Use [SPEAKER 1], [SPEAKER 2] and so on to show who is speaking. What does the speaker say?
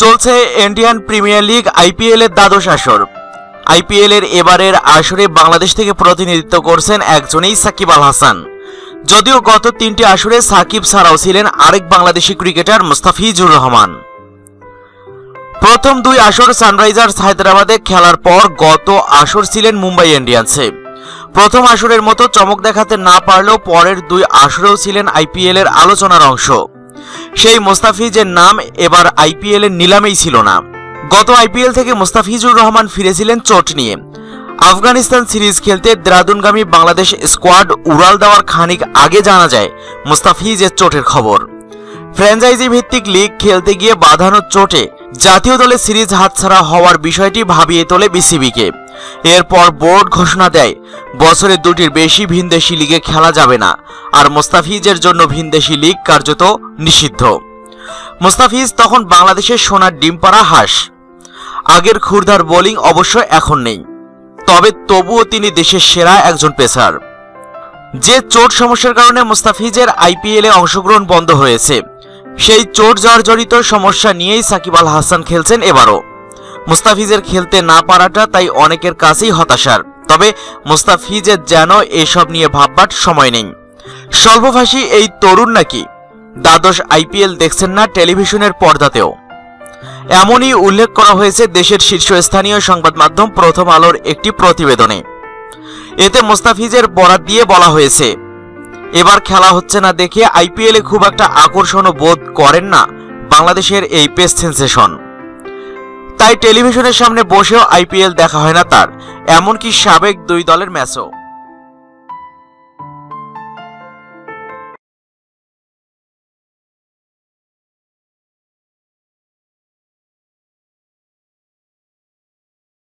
[SPEAKER 1] চলছে Indian premier league IPL এর দ্বাদশ আসর। আইপিএল এর এবারের আসরে বাংলাদেশ থেকে প্রতিনিধিত্ব করছেন একজনেই সাকিব আল হাসান। যদিও গত তিনটি আসরে সাকিব ছাড়াও ছিলেন আরেক বাংলাদেশি ক্রিকেটার মুস্তাফিজুর রহমান। প্রথম দুই আসর সানরাইজার্স হায়দ্রাবাদে খেলার পর গত আসর ছিলেন মুম্বাই ইন্ডিয়ান্সে। প্রথম আসরের মতো চমক দেখাতে না পারলেও পরের দুই আসরেও ছিলেন আইপিএল এর আলোচনার অংশ। সেই মোস্তাফিজের নাম এবার আইপিএল এর নিলামেই ছিল না। গত আইপিএল থেকে মোস্তাফিজুর রহমান ফিরেছিলেন চোট নিয়ে। আফগানিস্তান সিরিজ খেলতে দেরাদুনগামী বাংলাদেশ স্কোয়াড উড়াল দেওয়ার খানিক আগে জানা যায় মোস্তাফিজের চোটের খবর। ফ্র্যাঞ্চাইজি ভিত্তিক লিগ খেলতে গিয়ে বাঁধানো চোটে জাতীয় দলে সিরিজ হাতছাড়া হওয়ার বিষয়টি ভাবিয়ে তোলে বিসিবিকে। এরপর বোর্ড ঘোষণা দেয় বছরে দুটির বেশি ভিনদেশি লিগে খেলা যাবে না, আর মোস্তাফিজের জন্য ভিনদেশি লিগ কার্যত নিষিদ্ধ। মোস্তাফিজ তখন বাংলাদেশের সোনার ডিম পাড়া হাঁস। আগের ক্ষুরধার বোলিং অবশ্য এখন নেই। তবে তবুও তিনি দেশের সেরা একজন পেসার। যে চোট সমস্যার কারণে মুস্তাফিজের আইপিএলে অংশগ্রহণ বন্ধ হয়েছে। সেই চোট জর্জরিত সমস্যা নিয়েই সাকিব আল হাসান খেলছেন এবারও। মুস্তাফিজের খেলতে না পারাটা তাই অনেকের কাছেই হতাশার। তবে মুস্তাফিজের যেন এসব নিয়ে ভাববার সময় নেই। স্বল্পভাষী এই তরুণ নাকি? দ্বাদশ আইপিএল দেখছেন না টেলিভিশনের পর্দাতেও। এমনই উল্লেখ করা হয়েছে দেশের শীর্ষস্থানীয় সংবাদ মাধ্যম প্রথম আলোর একটি প্রতিবেদনে। এতে মোস্তাফিজের বরাত দিয়ে বলা হয়েছে। এবার খেলা হচ্ছে না দেখে আইপিএলে খুব একটা আকর্ষণও বোধ করেন না বাংলাদেশের এই পেস সেন্সেশন। তাই টেলিভিশনের সামনে বসেও আইপিএল দেখা হয় না তার, এমনকি সাবেক দুই দলের ম্যাচও।